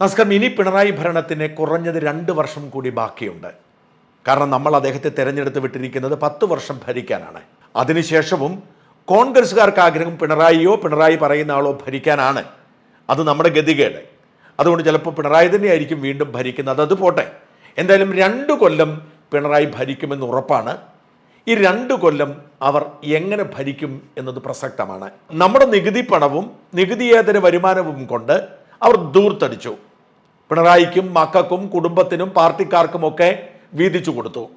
നമസ്കാരം. ഇനി പിണറായി ഭരണത്തിന് കുറഞ്ഞത് രണ്ട് വർഷം കൂടി ബാക്കിയുണ്ട്. കാരണം നമ്മൾ അദ്ദേഹത്തെ തിരഞ്ഞെടുത്ത് വിട്ടിരിക്കുന്നത് പത്ത് വർഷം ഭരിക്കാനാണ്. അതിനുശേഷവും കോൺഗ്രസ്സുകാർക്ക് ആഗ്രഹം പിണറായിയോ പിണറായി പറയുന്ന ആളോ ഭരിക്കാനാണ്. അത് നമ്മുടെ ഗതികേട്. അതുകൊണ്ട് ചിലപ്പോൾ പിണറായി തന്നെയായിരിക്കും വീണ്ടും ഭരിക്കുന്നത്. അത് പോട്ടെ. എന്തായാലും രണ്ട് കൊല്ലം പിണറായി ഭരിക്കുമെന്ന് ഉറപ്പാണ്. ഈ രണ്ട് കൊല്ലം അവർ എങ്ങനെ ഭരിക്കും എന്നത് പ്രസക്തമാണ്. നമ്മുടെ നികുതി പണവും നികുതിയേതര വരുമാനവും കൊണ്ട് അവർ ദൂർത്തടിച്ചു. പിണറായിക്കും മക്കൾക്കും കുടുംബത്തിനും പാർട്ടിക്കാർക്കുമൊക്കെ വീതിച്ചു കൊടുത്തു.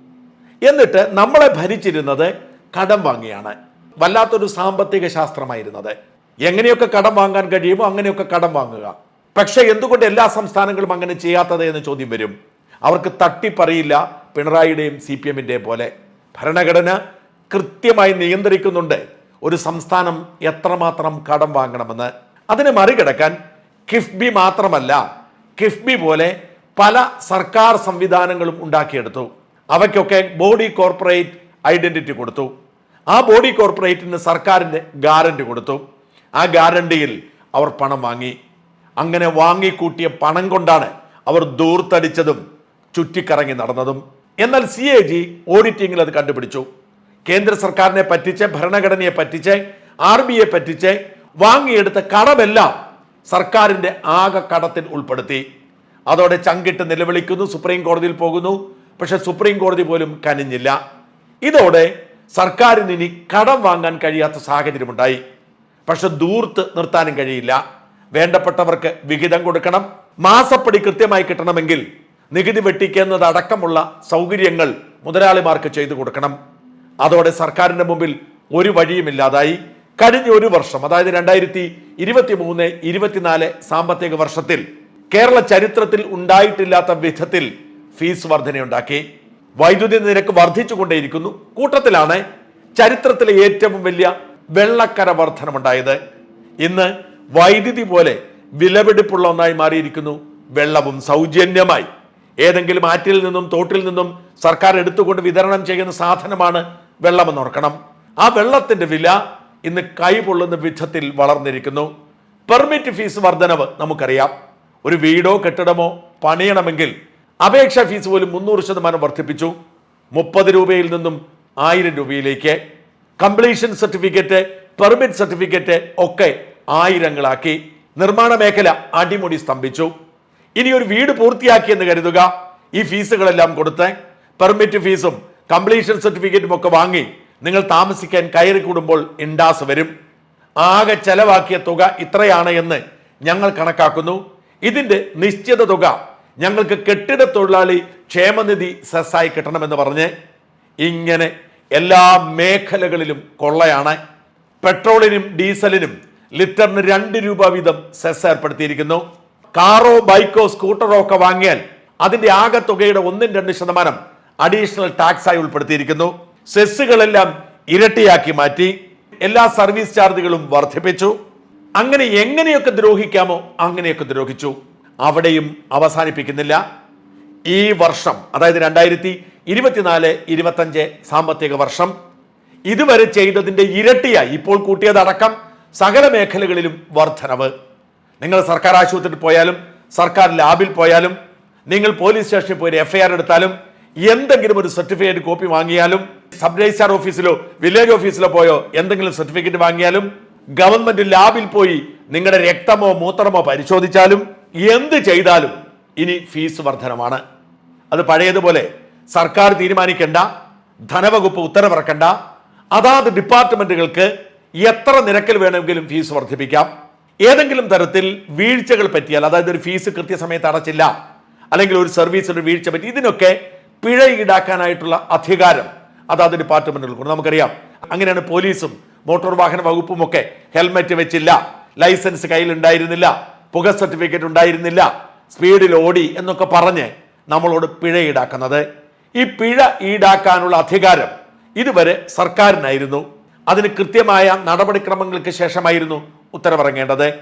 എന്നിട്ട് നമ്മളെ ഭരിച്ചിരുന്നത് കടം വാങ്ങിയാണ്. വല്ലാത്തൊരു സാമ്പത്തിക ശാസ്ത്രമായിരുന്നത്. എങ്ങനെയൊക്കെ കടം വാങ്ങാൻ കഴിയുമോ അങ്ങനെയൊക്കെ കടം വാങ്ങുക. പക്ഷേ എന്തുകൊണ്ട് എല്ലാ സംസ്ഥാനങ്ങളും അങ്ങനെ ചെയ്യാത്തത് എന്ന് ചോദ്യം വരും. അവർക്ക് തട്ടിപ്പറിയില്ല പിണറായിയുടെയും സി പി എമ്മിന്റെയും പോലെ. ഭരണഘടന കൃത്യമായി നിയന്ത്രിക്കുന്നുണ്ട്. ഒരു സംസ്ഥാനം എത്രമാത്രം കടം വാങ്ങണമെന്ന്. അതിനെ മറികടക്കാൻ കിഫ്ബി മാത്രമല്ല കിഫ്ബി പോലെ പല സർക്കാർ സംവിധാനങ്ങളും ഉണ്ടാക്കിയെടുത്തു. അവയ്ക്കൊക്കെ ബോഡി കോർപ്പറേറ്റ് ഐഡന്റിറ്റി കൊടുത്തു. ആ ബോഡി കോർപ്പറേറ്റിന് സർക്കാരിന്റെ ഗ്യാരണ്ടി കൊടുത്തു. ആ ഗ്യാരണ്ടിയിൽ അവർ പണം വാങ്ങി. അങ്ങനെ വാങ്ങിക്കൂട്ടിയ പണം കൊണ്ടാണ് അവർ ദൂർത്തടിച്ചതും ചുറ്റിക്കറങ്ങി നടന്നതും. എന്നാൽ സി എ ജി ഓഡിറ്റിംഗിൽ അത് കണ്ടുപിടിച്ചു. കേന്ദ്ര സർക്കാരിനെ പറ്റിച്ച് ഭരണഘടനയെ പറ്റിച്ച് ആർ ബി എ പറ്റിച്ച് വാങ്ങിയെടുത്ത കടമെല്ലാം സർക്കാരിന്റെ ആകെ കടത്തിൽ ഉൾപ്പെടുത്തി. അതോടെ ചങ്കിട്ട് നിലവിളിക്കുന്നു സുപ്രീം കോടതിയിൽ പോകുന്നു. പക്ഷെ സുപ്രീം കോടതി പോലും കനിഞ്ഞില്ല. ഇതോടെ സർക്കാരിന് ഇനി കടം വാങ്ങാൻ കഴിയാത്ത സാഹചര്യമുണ്ടായി. പക്ഷെ ദൂർത്ത് നിർത്താനും കഴിയില്ല. വേണ്ടപ്പെട്ടവർക്ക് വിഹിതം കൊടുക്കണം. മാസപ്പടി കൃത്യമായി കിട്ടണമെങ്കിൽ നികുതി വെട്ടിക്കുന്നത് അടക്കമുള്ള സൗകര്യങ്ങൾ മുതലാളിമാർക്ക് ചെയ്തു കൊടുക്കണം. അതോടെ സർക്കാരിന്റെ മുമ്പിൽ ഒരു വഴിയുമില്ലാതായി. കഴിഞ്ഞ ഒരു വർഷം അതായത് രണ്ടായിരത്തി ഇരുപത്തി മൂന്ന് ഇരുപത്തിനാല് സാമ്പത്തിക വർഷത്തിൽ കേരള ചരിത്രത്തിൽ ഉണ്ടായിട്ടില്ലാത്ത വിധത്തിൽ ഫീസ് വർധനയുണ്ടാക്കി. വൈദ്യുതി നിരക്ക് വർദ്ധിച്ചുകൊണ്ടേയിരിക്കുന്നു. കൂട്ടത്തിലാണ് ചരിത്രത്തിലെ ഏറ്റവും വലിയ വെള്ളക്കര വർധനമുണ്ടായത്. ഇന്ന് വൈദ്യുതി പോലെ വിലപിടിപ്പുള്ള ഒന്നായി മാറിയിരിക്കുന്നു. വെള്ളവും സൗജന്യമായി. ഏതെങ്കിലും ആറ്റിൽ നിന്നും തോട്ടിൽ നിന്നും സർക്കാർ എടുത്തുകൊണ്ട് വിതരണം ചെയ്യുന്ന സാധനമാണ് വെള്ളമെന്ന് ഓർക്കണം. ആ വെള്ളത്തിന്റെ വില ഇന്ന് കൈപൊള്ളുന്ന വിധത്തിൽ വളർന്നിരിക്കുന്നു. പെർമിറ്റ് ഫീസ് വർധനവ് നമുക്കറിയാം. ഒരു വീടോ കെട്ടിടമോ പണിയണമെങ്കിൽ അപേക്ഷാ ഫീസ് പോലും മുന്നൂറ് ശതമാനം വർദ്ധിപ്പിച്ചു. മുപ്പത് രൂപയിൽ നിന്നും ആയിരം രൂപയിലേക്ക്. കംപ്ലീഷൻ സർട്ടിഫിക്കറ്റ് പെർമിറ്റ് സർട്ടിഫിക്കറ്റ് ഒക്കെ ആയിരങ്ങളാക്കി. നിർമ്മാണ മേഖല അടിമുടി സ്തംഭിച്ചു. ഇനി ഒരു വീട് പൂർത്തിയാക്കിയെന്ന് കരുതുക. ഈ ഫീസുകളെല്ലാം കൊടുത്ത് പെർമിറ്റ് ഫീസും കംപ്ലീഷൻ സർട്ടിഫിക്കറ്റും ഒക്കെ വാങ്ങി നിങ്ങൾ താമസിക്കാൻ കയറി കൂടുമ്പോൾ ഇൻഡാസ് വരും. ആകെ ചെലവാക്കിയ തുക ഇത്രയാണ് എന്ന് ഞങ്ങൾ കണക്കാക്കുന്നു. ഇതിന്റെ നിശ്ചിത തുക ഞങ്ങൾക്ക് കെട്ടിട തൊഴിലാളി ക്ഷേമനിധി സെസ്സായി കിട്ടണമെന്ന് പറഞ്ഞ് ഇങ്ങനെ എല്ലാ മേഖലകളിലും കൊള്ളയാണ്. പെട്രോളിനും ഡീസലിനും ലിറ്ററിന് രണ്ട് രൂപ വീതം സെസ് ഏർപ്പെടുത്തിയിരിക്കുന്നു. കാറോ ബൈക്കോ സ്കൂട്ടറോ ഒക്കെ വാങ്ങിയാൽ അതിന്റെ ആകെ തുകയുടെ ഒന്നും രണ്ട് ശതമാനം അഡീഷണൽ ടാക്സ് ആയി ഉൾപ്പെടുത്തിയിരിക്കുന്നു. സെസ്സുകളെല്ലാം ഇരട്ടിയാക്കി മാറ്റി. എല്ലാ സർവീസ് ചാർജുകളും വർദ്ധിപ്പിച്ചു. അങ്ങനെ എങ്ങനെയൊക്കെ ദ്രോഹിക്കാമോ അങ്ങനെയൊക്കെ ദ്രോഹിച്ചു. അവിടെയും അവസാനിപ്പിക്കുന്നില്ല. ഈ വർഷം അതായത് രണ്ടായിരത്തി ഇരുപത്തിനാല് ഇരുപത്തഞ്ച് സാമ്പത്തിക വർഷം ഇതുവരെ ചെയ്തതിന്റെ ഇരട്ടിയായി ഇപ്പോൾ കൂട്ടിയതടക്കം സകല മേഖലകളിലും വർധനവ്. നിങ്ങൾ സർക്കാർ ആശുപത്രിയിൽ പോയാലും സർക്കാർ ലാബിൽ പോയാലും നിങ്ങൾ പോലീസ് സ്റ്റേഷനിൽ പോയി എഫ്ഐആർ എടുത്താലും എന്തെങ്കിലും ഒരു സർട്ടിഫിക്കറ്റ് കോപ്പി വാങ്ങിയാലും സബ് രജിസ്ട്രാർ ഓഫീസിലോ വില്ലേജ് ഓഫീസിലോ പോയോ എന്തെങ്കിലും സർട്ടിഫിക്കറ്റ് വാങ്ങിയാലും ഗവൺമെന്റ് ലാബിൽ പോയി നിങ്ങളുടെ രക്തമോ മൂത്രമോ പരിശോധിച്ചാലും എന്ത് ചെയ്താലും ഇനി ഫീസ് വർധനമാണ്. അത് പഴയതുപോലെ സർക്കാർ തീരുമാനിക്കേണ്ട ധനവകുപ്പ് ഉത്തരവിറക്കണ്ട അതാത് ഡിപ്പാർട്ട്മെന്റുകൾക്ക് എത്ര നിരക്കിൽ വേണമെങ്കിലും ഫീസ് വർദ്ധിപ്പിക്കാം. ഏതെങ്കിലും തരത്തിൽ വീഴ്ചകൾ പറ്റിയാൽ അതായത് ഒരു ഫീസ് കൃത്യസമയത്ത് അടച്ചില്ല അല്ലെങ്കിൽ ഒരു സർവീസിൽ വീഴ്ച പറ്റി ഇതിനൊക്കെ പിഴ ഈടാക്കാനായിട്ടുള്ള അധികാരം അതാത് ഡിപ്പാർട്ട്മെന്റുകൾക്കുണ്ട് നമുക്കറിയാം. അങ്ങനെയാണ് പോലീസും മോട്ടോർ വാഹന വകുപ്പും ഒക്കെ ഹെൽമെറ്റ് വെച്ചില്ല. ലൈസൻസ് കയ്യിൽ ഉണ്ടായിരുന്നില്ല പുക സർട്ടിഫിക്കറ്റ് ഉണ്ടായിരുന്നില്ല. സ്പീഡിൽ ഓടി എന്നൊക്കെ പറഞ്ഞ് നമ്മളോട് പിഴ ഈടാക്കുന്നത്. ഈ പിഴ ഈടാക്കാനുള്ള അധികാരം ഇതുവരെ സർക്കാരിനായിരുന്നു. അതിന് കൃത്യമായ നടപടിക്രമങ്ങൾക്ക് ശേഷമായിരുന്നു ഉത്തരവിറങ്ങേണ്ടത്.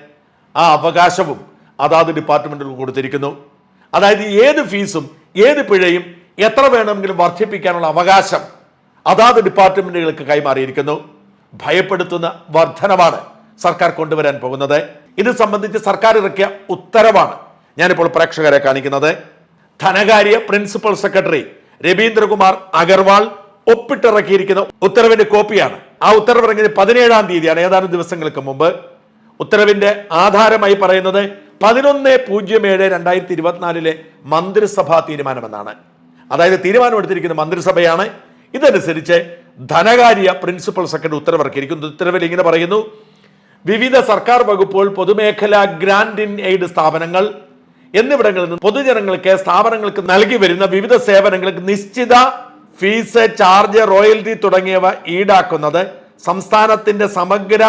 ആ അവകാശവും അതാത് ഡിപ്പാർട്ട്മെന്റുകൾ കൊടുത്തിരിക്കുന്നു. അതായത് ഏത് ഫീസും ഏത് പിഴയും എത്ര വേണമെങ്കിലും വർദ്ധിപ്പിക്കാനുള്ള അവകാശം അതാത് ഡിപ്പാർട്ട്മെന്റുകൾക്ക് കൈമാറിയിരിക്കുന്നു. ഭയപ്പെടുത്തുന്ന വർധനമാണ് സർക്കാർ കൊണ്ടുവരാൻ പോകുന്നത്. ഇത് സംബന്ധിച്ച് സർക്കാർ ഇറക്കിയ ഉത്തരവാണ് ഞാനിപ്പോൾ പ്രേക്ഷകരെ കാണിക്കുന്നത്. ധനകാര്യ പ്രിൻസിപ്പൽ സെക്രട്ടറി രവീന്ദ്രകുമാർ അഗർവാൾ ഒപ്പിട്ടിറക്കിയിരിക്കുന്ന ഉത്തരവിന്റെ കോപ്പിയാണ്. ആ ഉത്തരവ് ഇറങ്ങിയത് പതിനേഴാം തീയതിയാണ് ഏതാനും ദിവസങ്ങൾക്ക് മുമ്പ്. ഉത്തരവിന്റെ ആധാരമായി പറയുന്നത് പതിനൊന്ന് പൂജ്യം ഏഴ് രണ്ടായിരത്തി ഇരുപത്തിനാലിലെ മന്ത്രിസഭാ തീരുമാനമെന്നാണ്. അതായത് തീരുമാനമെടുത്തിരിക്കുന്ന മന്ത്രിസഭയാണ് ഇതനുസരിച്ച് ധനകാര്യ പ്രിൻസിപ്പൽ സെക്രട്ടറി ഉത്തരവിറക്കിയിരിക്കുന്നു. ഉത്തരവിൽ ഇങ്ങനെ പറയുന്നു വിവിധ സർക്കാർ വകുപ്പുകൾ പൊതുമേഖലാ ഗ്രാൻഡ് ഇൻ എയ്ഡ് സ്ഥാപനങ്ങൾ എന്നിവിടങ്ങളിൽ നിന്ന് പൊതുജനങ്ങൾക്ക് സ്ഥാപനങ്ങൾക്ക് നൽകി വരുന്ന വിവിധ സേവനങ്ങൾക്ക് നിശ്ചിത ഫീസ് ചാർജ് റോയൽറ്റി തുടങ്ങിയവ ഈടാക്കുന്നത് സംസ്ഥാനത്തിന്റെ സമഗ്ര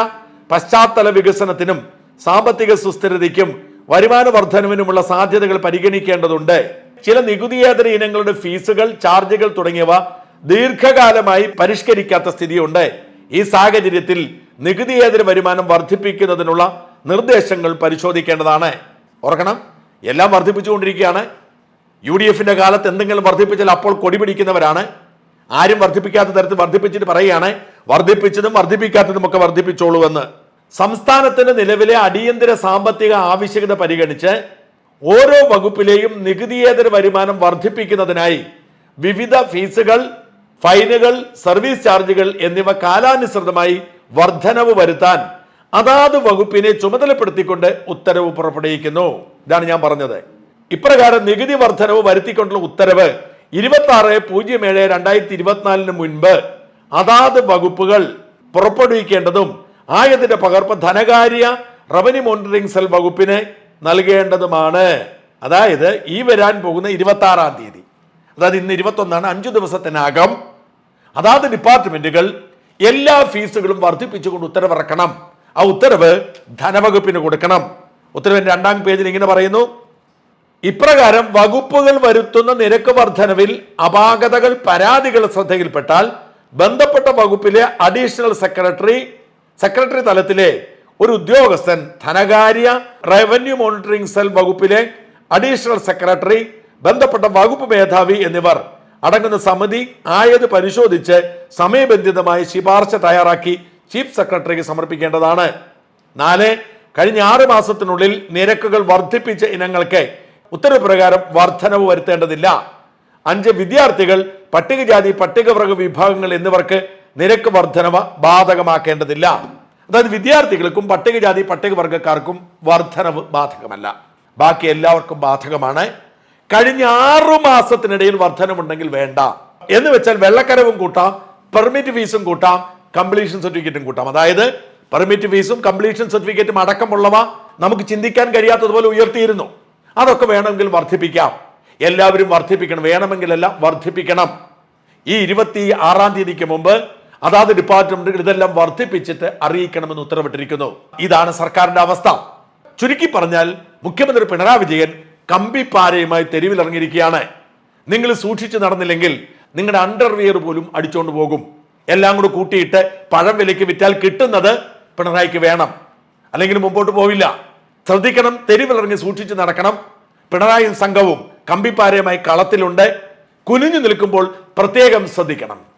പശ്ചാത്തല വികസനത്തിനും സാമ്പത്തിക സുസ്ഥിരതയ്ക്കും വരുമാന വർധനവിനുമുള്ള സാധ്യതകൾ പരിഗണിക്കേണ്ടതുണ്ട്. ചില നികുതിയേതര ഇനങ്ങളുടെ ഫീസുകൾ ചാർജുകൾ തുടങ്ങിയവ ദീർഘകാലമായി പരിഷ്കരിക്കാത്ത സ്ഥിതിയുണ്ട്. ഈ സാഹചര്യത്തിൽ നികുതിയേതര വരുമാനം വർദ്ധിപ്പിക്കുന്നതിനുള്ള നിർദ്ദേശങ്ങൾ പരിശോധിക്കേണ്ടതാണ്. ഓർക്കണം എല്ലാം വർദ്ധിപ്പിച്ചുകൊണ്ടിരിക്കുകയാണ്. യു ഡി എഫിന്റെ കാലത്ത് എന്തെങ്കിലും വർദ്ധിപ്പിച്ചാൽ അപ്പോൾ കൊടി പിടിക്കുന്നവരാണ്. ആരും വർദ്ധിപ്പിക്കാത്ത തരത്തിൽ വർദ്ധിപ്പിച്ചിട്ട് പറയുകയാണ് വർദ്ധിപ്പിച്ചതും വർദ്ധിപ്പിക്കാത്തതും ഒക്കെ വർദ്ധിപ്പിച്ചോളൂ എന്ന്. സംസ്ഥാനത്തിന്റെ നിലവിലെ അടിയന്തര സാമ്പത്തിക ആവശ്യകത പരിഗണിച്ച് ഓരോ വകുപ്പിലെയും നികുതിയേതര വരുമാനം വർദ്ധിപ്പിക്കുന്നതിനായി വിവിധ ഫീസുകൾ ഫൈനുകൾ സർവീസ് ചാർജുകൾ എന്നിവ കാലാനുസൃതമായി വർധനവ് വരുത്താൻ അതാത് വകുപ്പിനെ ചുമതലപ്പെടുത്തിക്കൊണ്ട് ഉത്തരവ് പുറപ്പെടുവിക്കുന്നു. ഇതാണ് ഞാൻ പറഞ്ഞത്. ഇപ്രകാരം നികുതി വർധനവ് വരുത്തിക്കൊണ്ടുള്ള ഉത്തരവ് ഇരുപത്തി ആറ് പൂജ്യം ഏഴ് രണ്ടായിരത്തി ഇരുപത്തിനാലിന് മുൻപ് അതാത് വകുപ്പുകൾ പുറപ്പെടുവിക്കേണ്ടതും ആയതിന്റെ പകർപ്പ് ധനകാര്യ റവന്യൂ മോണിറ്ററിംഗ് സെൽ വകുപ്പിന് നൽകേണ്ടതുമാണ്. അതായത് ഈ വരാൻ പോകുന്ന ഇരുപത്തി ആറാം തീയതി. അതായത് ഇന്ന് ഇരുപത്തൊന്നാണ് അഞ്ചു ദിവസത്തിനകം അതാത് ഡിപ്പാർട്ട്മെന്റുകൾ എല്ലാ ഫീസുകളും വർദ്ധിപ്പിച്ചുകൊണ്ട് ഉത്തരവിറക്കണം. ആ ഉത്തരവ് ധനവകുപ്പിന് കൊടുക്കണം. ഉത്തരവിന്റെ രണ്ടാം പേജിൽ ഇങ്ങനെ പറയുന്നു. ഇപ്രകാരം വകുപ്പുകൾ വരുത്തുന്ന നിരക്ക് വർധനവിൽ അപാകതകൾ പരാതികൾ ശ്രദ്ധയിൽപ്പെട്ടാൽ ബന്ധപ്പെട്ട വകുപ്പിലെ അഡീഷണൽ സെക്രട്ടറി സെക്രട്ടറി തലത്തിലെ ഒരു ഉദ്യോഗസ്ഥൻ ധനകാര്യ റവന്യൂ മോണിറ്ററിംഗ് സെൽ വകുപ്പിലെ അഡീഷണൽ സെക്രട്ടറി ബന്ധപ്പെട്ട വകുപ്പ് മേധാവി എന്നിവർ അടങ്ങുന്ന സമിതി ആയത് പരിശോധിച്ച് സമയബന്ധിതമായി ശിപാർശ തയ്യാറാക്കി ചീഫ് സെക്രട്ടറിക്ക് സമർപ്പിക്കേണ്ടതാണ്. നാല് കഴിഞ്ഞ ആറ് മാസത്തിനുള്ളിൽ നിരക്കുകൾ വർദ്ധിപ്പിച്ച ഇനങ്ങൾക്ക് ഉത്തരവ് പ്രകാരം വർധനവ് വരുത്തേണ്ടതില്ല. അഞ്ച് വിദ്യാർത്ഥികൾ പട്ടികജാതി പട്ടികവർഗ വിഭാഗങ്ങൾ എന്നിവർക്ക് നിരക്ക് വർധനവ് ബാധകമാക്കേണ്ടതില്ല. അതായത് വിദ്യാർത്ഥികൾക്കും പട്ടികജാതി പട്ടികവർഗക്കാർക്കും വർധനവ് ബാധകമല്ല. ബാക്കി എല്ലാവർക്കും ബാധകമാണ്. കഴിഞ്ഞ ആറു മാസത്തിനിടയിൽ വർധനമുണ്ടെങ്കിൽ വേണ്ട. എന്ന് വെച്ചാൽ വെള്ളക്കരവും കൂട്ടാം പെർമിറ്റ് ഫീസും കൂട്ടാം കംപ്ലീഷൻ സർട്ടിഫിക്കറ്റും കൂട്ടാം. അതായത് പെർമിറ്റ് ഫീസും കംപ്ലീഷൻ സർട്ടിഫിക്കറ്റും അടക്കമുള്ളവ നമുക്ക് ചിന്തിക്കാൻ കഴിയാത്തതുപോലെ ഉയർത്തിയിരുന്നു. അതൊക്കെ വേണമെങ്കിൽ വർദ്ധിപ്പിക്കാം. എല്ലാവരും വർദ്ധിപ്പിക്കണം. വേണമെങ്കിലെല്ലാം വർദ്ധിപ്പിക്കണം. ഈ ഇരുപത്തി ആറാം തീയതിക്ക് മുമ്പ് അതാത് ഡിപ്പാർട്ട്മെന്റുകൾ ഇതെല്ലാം വർദ്ധിപ്പിച്ചിട്ട് അറിയിക്കണമെന്ന് ഉത്തരവിട്ടിരിക്കുന്നു. ഇതാണ് സർക്കാരിന്റെ അവസ്ഥ. ചുരുക്കി പറഞ്ഞാൽ മുഖ്യമന്ത്രി പിണറായി വിജയൻ കമ്പിപ്പാരയുമായി തെരുവിലിറങ്ങിയിരിക്കുകയാണ്. നിങ്ങൾ സൂക്ഷിച്ചു നടന്നില്ലെങ്കിൽ നിങ്ങളുടെ അണ്ടർവിയർ പോലും അടിച്ചുകൊണ്ട് പോകും. എല്ലാം കൂടെ കൂട്ടിയിട്ട് പഴം വിലയ്ക്ക് വിറ്റാൽ കിട്ടുന്നത് പിണറായിക്ക് വേണം. അല്ലെങ്കിൽ മുമ്പോട്ട് പോവില്ല. ശ്രദ്ധിക്കണം തെരുവിലിറങ്ങി സൂക്ഷിച്ചു നടക്കണം. പിണറായി സംഘവും കമ്പിപ്പാരയുമായി കളത്തിലുണ്ട്. കുനിഞ്ഞു നിൽക്കുമ്പോൾ പ്രത്യേകം ശ്രദ്ധിക്കണം.